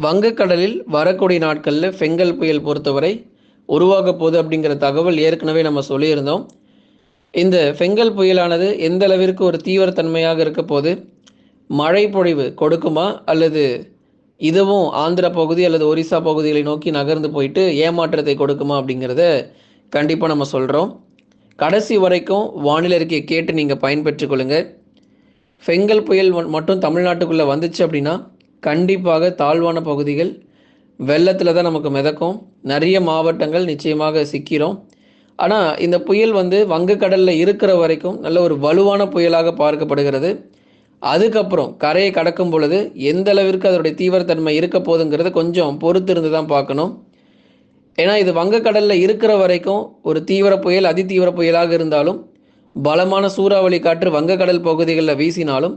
வங்கக்கடலில் வரக்கூடிய நாட்களில் ஃபெங்கல் புயல் பொறுத்தவரை உருவாக போகுது அப்படிங்கிற தகவல் ஏற்கனவே நம்ம சொல்லியிருந்தோம். இந்த ஃபெங்கல் புயலானது எந்த அளவிற்கு ஒரு தீவிரத்தன்மையாக இருக்க போது மழை பொழிவு கொடுக்குமா? அல்லது இதுவும் ஆந்திர பகுதி அல்லது ஒரிசா பகுதிகளை நோக்கி நகர்ந்து போயிட்டு ஏமாற்றத்தை கொடுக்குமா அப்படிங்கிறத கண்டிப்பாக நம்ம சொல்கிறோம் கடைசி வரைக்கும் வானிலை அறிக்கையை கேட்டு நீங்கள் பயன்பெற்றுக் கொள்ளுங்கள் ஃபெங்கல் புயல் ம- மட்டும் தமிழ்நாட்டுக்குள்ளே வந்துச்சு அப்படின்னா கண்டிப்பாக தாழ்வான பகுதிகள் வெள்ளத்தில் தான் நமக்கு மிதக்கும். நிறைய மாவட்டங்கள் நிச்சயமாக சிக்கிறோம் ஆனால் இந்த புயல் வந்து வங்கக்கடலில் இருக்கிற வரைக்கும் நல்ல ஒரு வலுவான புயலாக பார்க்கப்படுகிறது. அதுக்கப்புறம் கரையை கடக்கும் பொழுது எந்த அளவிற்கு அதனுடைய தீவிரத்தன்மை இருக்க போதுங்கிறத கொஞ்சம் பொறுத்திருந்து தான் பார்க்கணும். ஏன்னா இது வங்கக்கடலில் இருக்கிற வரைக்கும் ஒரு தீவிர புயல் அதிதீவிர புயலாக இருந்தாலும் பலமான சூறாவளி காற்று வங்கக்கடல் பகுதிகளில் வீசினாலும்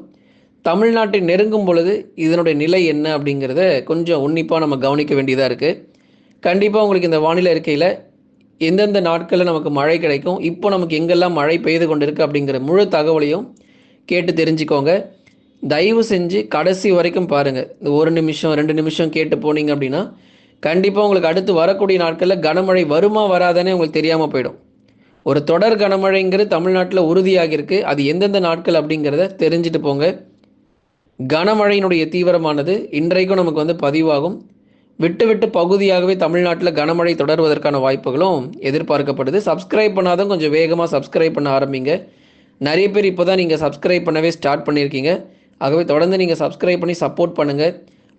தமிழ்நாட்டை நெருங்கும் பொழுது இதனுடைய நிலை என்ன அப்படிங்கிறத கொஞ்சம் உன்னிப்பாக நம்ம கவனிக்க வேண்டியதாக இருக்குது கண்டிப்பாக உங்களுக்கு இந்த வானிலை இருக்கையில் எந்தெந்த நாட்களில் நமக்கு மழை கிடைக்கும் இப்போ நமக்கு எங்கெல்லாம் மழை பெய்து கொண்டு இருக்குது அப்படிங்கிற முழு தகவலையும் கேட்டு தெரிஞ்சுக்கோங்க. தயவு செஞ்சு கடைசி வரைக்கும் பாருங்கள் இந்த ஒரு நிமிஷம் ரெண்டு நிமிஷம் கேட்டு போனீங்க அப்படின்னா கண்டிப்பாக உங்களுக்கு அடுத்து வரக்கூடிய நாட்களில் கனமழை வருமா வராதானே உங்களுக்கு தெரியாமல் போயிடும். ஒரு தொடர் கனமழைங்கிறது தமிழ்நாட்டில் உறுதியாகிருக்கு அது எந்தெந்த நாட்கள் அப்படிங்கிறத தெரிஞ்சுட்டு போங்க. கனமழையினுடைய தீவிரமானது இன்றைக்கும் நமக்கு வந்து பதிவாகும். விட்டு விட்டு பகுதியாகவே தமிழ்நாட்டில் கனமழை தொடர்வதற்கான வாய்ப்புகளும் எதிர்பார்க்கப்படுது. சப்ஸ்கிரைப் பண்ணாதான் கொஞ்சம் வேகமாக சப்ஸ்கிரைப் பண்ண ஆரம்பிங்க. நிறைய பேர் இப்போ தான் நீங்கள் சப்ஸ்கிரைப் பண்ணவே ஸ்டார்ட் பண்ணியிருக்கீங்க ஆகவே தொடர்ந்து நீங்கள் சப்ஸ்கிரைப் பண்ணி சப்போர்ட் பண்ணுங்கள்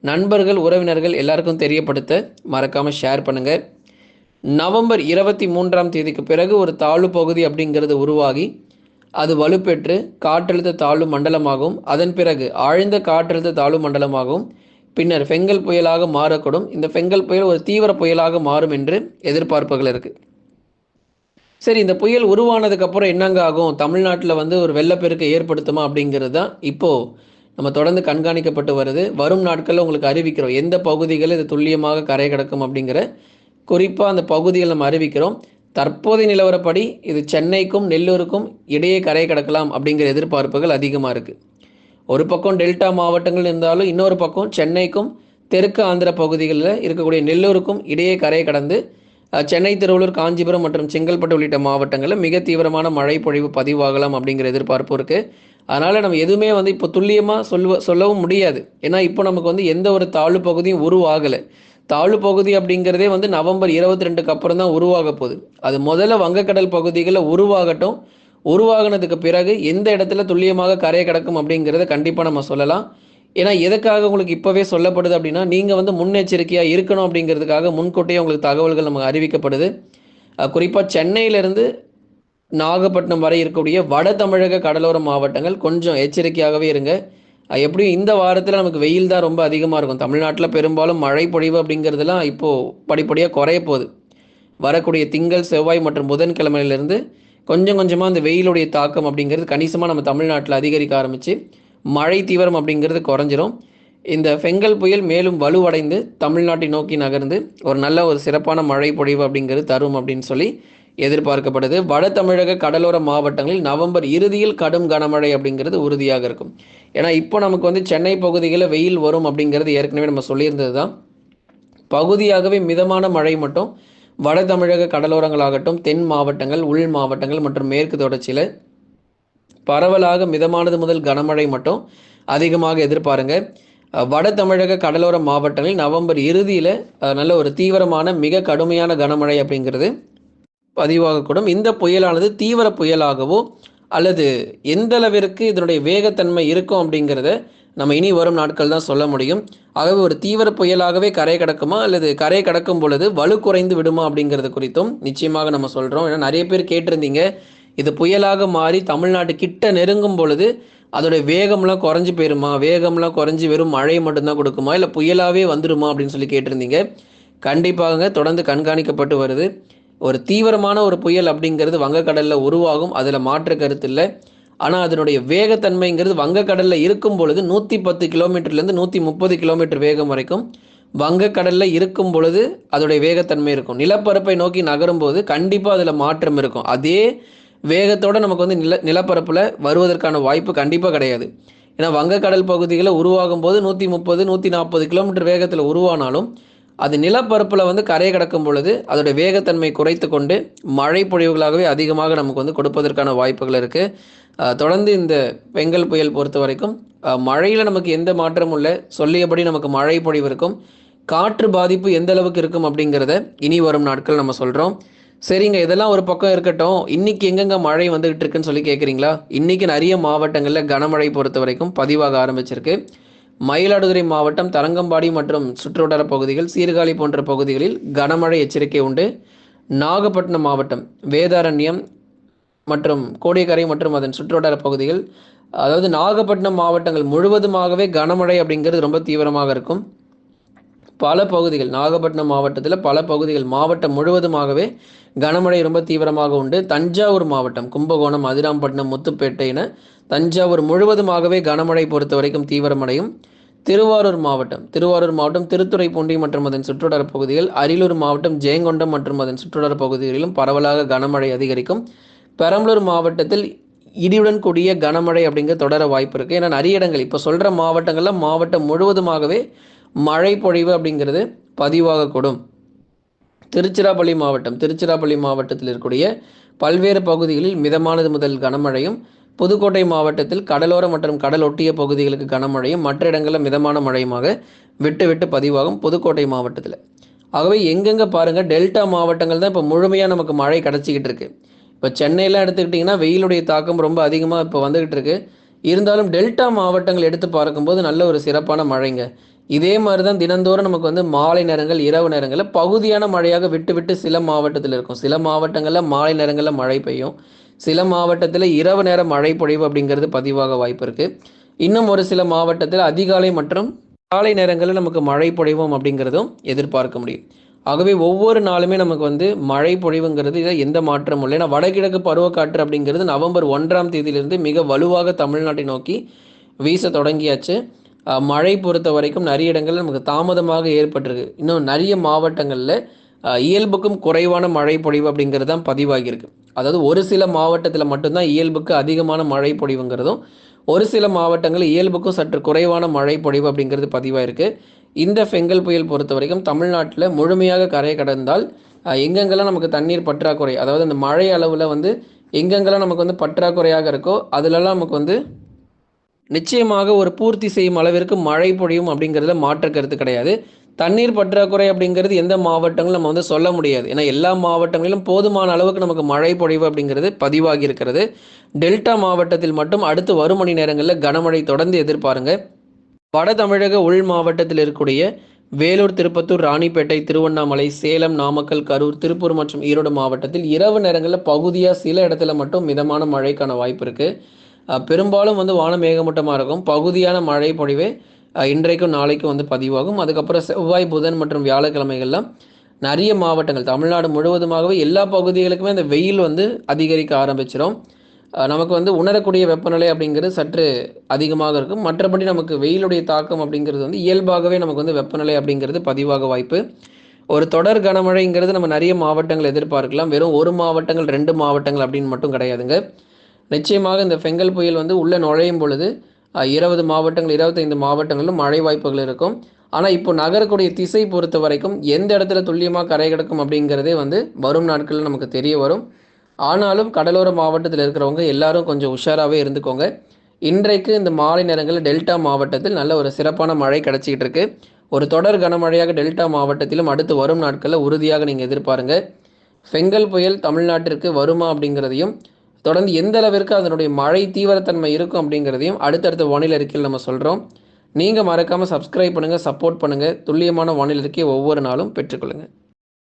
நண்பர்கள் உறவினர்கள் எல்லாருக்கும் தெரியப்படுத்த மறக்காமல் ஷேர் பண்ணுங்கள் நவம்பர் இருபத்தி மூன்றாம் தேதிக்கு பிறகு ஒரு தாழ்வு பகுதி அப்படிங்கிறது உருவாகி அது வலுப்பெற்று காற்றழுத்த தாழ்வு மண்டலமாகும். அதன் பிறகு ஆழ்ந்த காற்றழுத்த தாழ்வு மண்டலமாகும். பின்னர் ஃபெங்கல் புயலாக மாறக்கூடும். இந்த ஃபெங்கல் புயல் ஒரு தீவிர புயலாக மாறும் என்று எதிர்பார்ப்புகள் இருக்குது சரி இந்த புயல் உருவானதுக்கு அப்புறம் என்னங்க ஆகும்? தமிழ்நாட்டில் வந்து ஒரு வெள்ளப்பெருக்கை ஏற்படுத்துமா அப்படிங்கிறது தான் இப்போது நம்ம தொடர்ந்து கண்காணிக்கப்பட்டு வருது. வரும் நாட்களில் உங்களுக்கு அறிவிக்கிறோம். எந்த பகுதிகளில் இது துல்லியமாக கரை கிடக்கும் அப்படிங்கிற குறிப்பாக அந்த பகுதிகள் நம்ம அறிவிக்கிறோம். தற்போதைய நிலவரப்படி இது சென்னைக்கும் நெல்லூருக்கும் இடையே கரை கடக்கலாம் அப்படிங்கிற எதிர்பார்ப்புகள் அதிகமாக இருக்குது ஒரு பக்கம் டெல்டா மாவட்டங்கள் இருந்தாலும் இன்னொரு பக்கம் சென்னைக்கும் தெற்கு ஆந்திர பகுதிகளில் இருக்கக்கூடிய நெல்லூருக்கும் இடையே கரை கடந்து சென்னை திருவள்ளூர் காஞ்சிபுரம் மற்றும் செங்கல்பட்டு உள்ளிட்ட மாவட்டங்களில் மிக தீவிரமான மழை பொழிவு பதிவாகலாம் அப்படிங்கிற எதிர்பார்ப்பு இருக்குது அதனால் நம்ம எதுவுமே வந்து இப்போ துல்லியமாக சொல்வ சொல்லவும் முடியாது. ஏன்னா இப்போ நமக்கு வந்து எந்த ஒரு தாழ்வு பகுதியும் உருவாகலை. தாழ்வு பகுதி அப்படிங்கிறதே வந்து நவம்பர் இருபத்தி ரெண்டுக்கு அப்புறம் தான் உருவாக போகுது. அது முதல்ல வங்கக்கடல் பகுதிகளில் உருவாகட்டும். உருவாகினதுக்கு பிறகு எந்த இடத்துல துல்லியமாக கரையை கிடக்கும் அப்படிங்கிறத கண்டிப்பாக நம்ம சொல்லலாம். ஏன்னா எதுக்காக உங்களுக்கு இப்போவே சொல்லப்படுது அப்படின்னா நீங்கள் வந்து முன்னெச்சரிக்கையாக இருக்கணும் அப்படிங்கிறதுக்காக முன்கூட்டியே உங்களுக்கு தகவல்கள் நமக்கு அறிவிக்கப்படுது. குறிப்பாக சென்னையிலேருந்து நாகப்பட்டினம் வரை இருக்கக்கூடிய வட தமிழக கடலோர மாவட்டங்கள் கொஞ்சம் எச்சரிக்கையாகவே இருங்க. எப்படியும் இந்த வாரத்தில் நமக்கு வெயில் தான் ரொம்ப அதிகமாக இருக்கும். தமிழ்நாட்டில் பெரும்பாலும் மழை பொழிவு அப்படிங்கிறதுலாம் இப்போது படிப்படியாக குறைய போகுது. வரக்கூடிய திங்கள் செவ்வாய் மற்றும் புதன்கிழமையிலிருந்து கொஞ்சம் கொஞ்சமாக அந்த வெயிலுடைய தாக்கம் அப்படிங்கிறது கணிசமாக நம்ம தமிழ்நாட்டில் அதிகரிக்க ஆரம்பித்து மழை தீவிரம் அப்படிங்கிறது குறைஞ்சிரும். இந்த ஃபெங்கல் புயல் மேலும் வலுவடைந்து தமிழ்நாட்டை நோக்கி நகர்ந்து ஒரு நல்ல ஒரு சிறப்பான மழை பொழிவு அப்படிங்கிறது தரும் அப்படின்னு சொல்லி எதிர்பார்க்கப்படுது. வட தமிழக கடலோர மாவட்டங்களில் நவம்பர் இறுதியில் கடும் கனமழை அப்படிங்கிறது உறுதியாக இருக்கும். ஏன்னா இப்போ நமக்கு வந்து சென்னை பகுதிகளில் வெயில் வரும் அப்படிங்கிறது ஏற்கனவே நம்ம சொல்லியிருந்தது தான் பகுதியாகவே மிதமான மழை மட்டும் வட தமிழக கடலோரங்களாகட்டும் தென் மாவட்டங்கள் உள் மாவட்டங்கள் மற்றும் மேற்கு தொடர்ச்சியில் பரவலாக மிதமானது முதல் கனமழை மட்டும் அதிகமாக எதிர்பாருங்க. வட தமிழக கடலோர மாவட்டங்களில் நவம்பர் இறுதியில் நல்ல ஒரு தீவிரமான மிக கடுமையான கனமழை அப்படிங்கிறது பதிவாகக்கூடும். இந்த புயலானது தீவிர புயலாகவோ அல்லது எந்த அளவிற்கு இதனுடைய வேகத்தன்மை இருக்கும் அப்படிங்கிறத நம்ம இனி வரும் நாட்கள் தான் சொல்ல முடியும். ஆகவே ஒரு தீவிர புயலாகவே கரை கடக்குமா அல்லது கரை கடக்கும் பொழுது வலு குறைந்து விடுமா அப்படிங்கிறது குறித்தும் நிச்சயமாக நம்ம சொல்கிறோம் ஏன்னா நிறைய பேர் கேட்டிருந்தீங்க. இது புயலாக மாறி தமிழ்நாட்டு கிட்ட நெருங்கும் பொழுது அதோடைய வேகம்லாம் குறைஞ்சி போயிருமா? வேகம்லாம் குறைஞ்சி வெறும் மழை மட்டும்தான் கொடுக்குமா? இல்லை புயலாகவே வந்துடுமா அப்படின்னு சொல்லி கேட்டிருந்தீங்க. கண்டிப்பாக தொடர்ந்து கண்காணிக்கப்பட்டு வருது. ஒரு தீவிரமான ஒரு புயல் அப்படிங்கிறது வங்கக்கடலில் உருவாகும். அதில் மாற்று கருத்து இல்லை. ஆனால் அதனுடைய வேகத்தன்மைங்கிறது வங்கக்கடலில் இருக்கும் பொழுது நூற்றி பத்து கிலோமீட்டர்லேருந்து நூற்றி முப்பது கிலோமீட்டர் வேகம் வரைக்கும் வங்கக்கடலில் இருக்கும் பொழுது அதோடைய வேகத்தன்மை இருக்கும். நிலப்பரப்பை நோக்கி நகரும் போது கண்டிப்பாக அதில் மாற்றம் இருக்கும். அதே வேகத்தோடு நமக்கு வந்து நில நிலப்பரப்பில் வருவதற்கான வாய்ப்பு கண்டிப்பாக கிடையாது. ஏன்னா வங்கக்கடல் பகுதிகளில் உருவாகும் போது நூற்றி முப்பது நூற்றி நாற்பது கிலோமீட்டர் வேகத்தில் உருவானாலும் அது நிலப்பரப்பில் வந்து கரையை கடக்கும் பொழுது அதோடைய வேகத்தன்மை குறைத்து கொண்டு மழை பொழிவுகளாகவே அதிகமாக நமக்கு வந்து கொடுப்பதற்கான வாய்ப்புகள் இருக்குது தொடர்ந்து இந்த வெங்கல் புயல் பொறுத்த வரைக்கும் மழையில் நமக்கு எந்த மாற்றமும் இல்லை. சொல்லியபடி நமக்கு மழை பொழிவு இருக்கும். காற்று பாதிப்பு எந்த அளவுக்கு இருக்கும் அப்படிங்கிறத இனி வரும் நாட்கள் நம்ம சொல்கிறோம் சரிங்க இதெல்லாம் ஒரு பக்கம் இருக்கட்டும். இன்னைக்கு எங்கெங்க மழை வந்துகிட்டு இருக்குன்னு சொல்லி கேட்குறீங்களா இன்னைக்கு நிறைய மாவட்டங்களில் கனமழை பொறுத்த வரைக்கும் பதிவாக ஆரம்பிச்சிருக்கு. மயிலாடுதுறை மாவட்டம் தரங்கம்பாடி மற்றும் சுற்றுவட்டார பகுதிகள் சீர்காழி போன்ற பகுதிகளில் கனமழை எச்சரிக்கை உண்டு. நாகப்பட்டினம் மாவட்டம் வேதாரண்யம் மற்றும் கோடியக்கரை மற்றும் அதன் சுற்றுவட்டார பகுதிகள் அதாவது நாகப்பட்டினம் மாவட்டங்கள் முழுவதுமாகவே கனமழை அப்படிங்கிறது ரொம்ப தீவிரமாக இருக்கும். பல பகுதிகள் நாகப்பட்டினம் மாவட்டத்தில் பல பகுதிகள் மாவட்டம் முழுவதுமாகவே கனமழை ரொம்ப தீவிரமாக உண்டு. தஞ்சாவூர் மாவட்டம் கும்பகோணம் அதிராம்பட்டினம் முத்துப்பேட்டை என தஞ்சாவூர் முழுவதுமாகவே கனமழை பொறுத்த வரைக்கும் தீவிரமடையும். திருவாரூர் மாவட்டம் திருவாரூர் மாவட்டம் திருத்துறைப்பூண்டி மற்றும் அதன் சுற்றுவட்டார பகுதிகள் அரியலூர் மாவட்டம் ஜெயங்கொண்டம் மற்றும் அதன் சுற்றுவட்டார பகுதிகளிலும் பரவலாக கனமழை அதிகரிக்கும். பெரம்பலூர் மாவட்டத்தில் இடியுடன் கூடிய கனமழை அப்படிங்கிற தொடர வாய்ப்பு இருக்குது ஏன்னா நிறைய இடங்கள் இப்போ சொல்கிற மாவட்டங்களில் மாவட்டம் முழுவதுமாகவே மழை பொழிவு அப்படிங்கிறது பதிவாகக்கூடும். திருச்சிராப்பள்ளி மாவட்டம் திருச்சிராப்பள்ளி மாவட்டத்தில் இருக்கக்கூடிய பல்வேறு பகுதிகளில் மிதமானது முதல் கனமழையும் புதுக்கோட்டை மாவட்டத்தில் கடலோர மற்றும் கடல் ஒட்டிய பகுதிகளுக்கு கனமழையும் மற்ற இடங்களில் மிதமான மழையுமாக விட்டு விட்டு பதிவாகும் புதுக்கோட்டை மாவட்டத்தில். ஆகவே எங்கெங்கே பாருங்கள் டெல்டா மாவட்டங்கள் தான் இப்போ முழுமையாக நமக்கு மழை கிடச்சிக்கிட்டு இருக்கு. இப்போ சென்னையெல்லாம் எடுத்துக்கிட்டிங்கன்னா வெயிலுடைய தாக்கம் ரொம்ப அதிகமாக இப்போ வந்துக்கிட்டு இருக்கு. இருந்தாலும் டெல்டா மாவட்டங்கள் எடுத்து பார்க்கும்போது நல்ல ஒரு சிறப்பான மழைங்க. இதே மாதிரி தான் தினந்தோறும் நமக்கு வந்து மாலை நேரங்கள் இரவு நேரங்களில் பகுதியான மழையாக விட்டு விட்டு சில மாவட்டத்தில் இருக்கும். சில மாவட்டங்களில் மாலை நேரங்களில் மழை பெய்யும். சில மாவட்டத்தில் இரவு நேர மழை பொழிவு அப்படிங்கிறது பதிவாக வாய்ப்பு இருக்குது இன்னும் ஒரு சில மாவட்டத்தில் அதிகாலை மற்றும் காலை நேரங்களில் நமக்கு மழை பொழிவும் அப்படிங்கிறதும் எதிர்பார்க்க முடியும். ஆகவே ஒவ்வொரு நாளுமே நமக்கு வந்து மழை பொழிவுங்கிறது இதில் எந்த மாற்றமும் இல்லை. ஏன்னா வடகிழக்கு பருவக்காற்று அப்படிங்கிறது நவம்பர் ஒன்றாம் தேதியிலிருந்து மிக வலுவாக தமிழ்நாட்டை நோக்கி வீச தொடங்கியாச்சு. மழை பொறுத்த வரைக்கும் நிறைய இடங்களில் நமக்கு தாமதமாக ஏற்பட்டிருக்கு. இன்னும் நிறைய மாவட்டங்களில் இயல்புக்கும் குறைவான மழை பொழிவு அப்படிங்கிறது தான் பதிவாகியிருக்கு. அதாவது ஒரு சில மாவட்டத்தில் மட்டும்தான் இயல்புக்கு அதிகமான மழை பொழிவுங்கிறதும் ஒரு சில மாவட்டங்களில் இயல்புக்கும் சற்று குறைவான மழை பொழிவு அப்படிங்கிறது பதிவாயிருக்கு. இந்த ஃபெங்கல் புயல் பொறுத்த வரைக்கும் தமிழ்நாட்டில் முழுமையாக கரையை கடந்தால் எங்கெங்கெல்லாம் நமக்கு தண்ணீர் பற்றாக்குறை அதாவது அந்த மழை அளவில் வந்து எங்கெங்கெல்லாம் நமக்கு வந்து பற்றாக்குறையாக இருக்கோ அதிலெல்லாம் நமக்கு வந்து நிச்சயமாக ஒரு பூர்த்தி செய்யும் அளவிற்கு மழை பொழியும் அப்படிங்கிறதுல மாற்ற கருத்து கிடையாது. தண்ணீர் பற்றாக்குறை அப்படிங்கிறது எந்த மாவட்டங்களும் நம்ம வந்து சொல்ல முடியாது. ஏன்னா எல்லா மாவட்டங்களிலும் போதுமான அளவுக்கு நமக்கு மழை பொழிவு அப்படிங்கிறது பதிவாகி இருக்கிறது. டெல்டா மாவட்டத்தில் மட்டும் அடுத்து வரும் மணி நேரங்களில் கனமழை தொடர்ந்து எதிர்பாருங்க. வட தமிழக உள் மாவட்டத்தில் இருக்கக்கூடிய வேலூர் திருப்பத்தூர் ராணிப்பேட்டை திருவண்ணாமலை சேலம் நாமக்கல் கரூர் திருப்பூர் மற்றும் ஈரோடு மாவட்டத்தில் இரவு நேரங்களில் பகுதியாக சில இடத்துல மட்டும் மிதமான மழைக்கான வாய்ப்பு இருக்குது பெரும்பாலும் வந்து வானம் மேகமூட்டமாக இருக்கும். பகுதியான மழை பொழிவே இன்றைக்கும் நாளைக்கும் வந்து பதிவாகும். அதுக்கப்புறம் செவ்வாய் புதன் மற்றும் வியாழக்கிழமைகள்லாம் நிறைய மாவட்டங்கள் தமிழ்நாடு முழுவதுமாகவே எல்லா பகுதிகளுக்குமே அந்த வெயில் வந்து அதிகரிக்க ஆரம்பிச்சிடும் நமக்கு வந்து உணரக்கூடிய வெப்பநிலை அப்படிங்கிறது சற்று அதிகமாக இருக்கும். மற்றபடி நமக்கு வெயிலுடைய தாக்கம் அப்படிங்கிறது வந்து இயல்பாகவே நமக்கு வந்து வெப்பநிலை அப்படிங்கிறது பதிவாக வாய்ப்பு. ஒரு தொடர் கனமழைங்கிறது நம்ம நிறைய மாவட்டங்கள் எதிர்பார்க்கலாம். வெறும் ஒரு மாவட்டங்கள் ரெண்டு மாவட்டங்கள் அப்படின்னு மட்டும் கிடையாதுங்க. நிச்சயமாக இந்த ஃபெங்கல் புயல் வந்து உள்ளே நுழையும் பொழுது இருபது மாவட்டங்கள் இருபத்தைந்து மாவட்டங்களிலும் மழை வாய்ப்புகள் இருக்கும். ஆனால் இப்போ நகரக்கூடிய திசை பொறுத்த வரைக்கும் எந்த இடத்துல துல்லியமாக கரை கிடக்கும் அப்படிங்கிறதே வந்து வரும் நாட்களில் நமக்கு தெரிய வரும். ஆனாலும் கடலோர மாவட்டத்தில் இருக்கிறவங்க எல்லாரும் கொஞ்சம் உஷாராகவே இருந்துக்கோங்க. இன்றைக்கு இந்த மாலை நேரங்களில் டெல்டா மாவட்டத்தில் நல்ல ஒரு சிறப்பான மழை கிடச்சிக்கிட்டு இருக்கு. ஒரு தொடர் கனமழையாக டெல்டா மாவட்டத்திலும் அடுத்து வரும் நாட்களில் உறுதியாக நீங்கள் எதிர்பாருங்க. செங்கல் புயல் தமிழ்நாட்டிற்கு வருமா அப்படிங்கிறதையும் தொடர்ந்து எந்த அளவிற்கு அதனுடைய மழை தீவிரத்தன்மை இருக்கும் அப்படிங்கிறதையும் அடுத்தடுத்த வானிலை அறிக்கையில் நம்ம சொல்கிறோம் நீங்கள் மறக்காமல் சப்ஸ்கிரைப் பண்ணுங்கள் சப்போர்ட் பண்ணுங்கள் துல்லியமான வானிலை அறிக்கையை ஒவ்வொரு நாளும் பெற்றுக்கொள்ளுங்கள்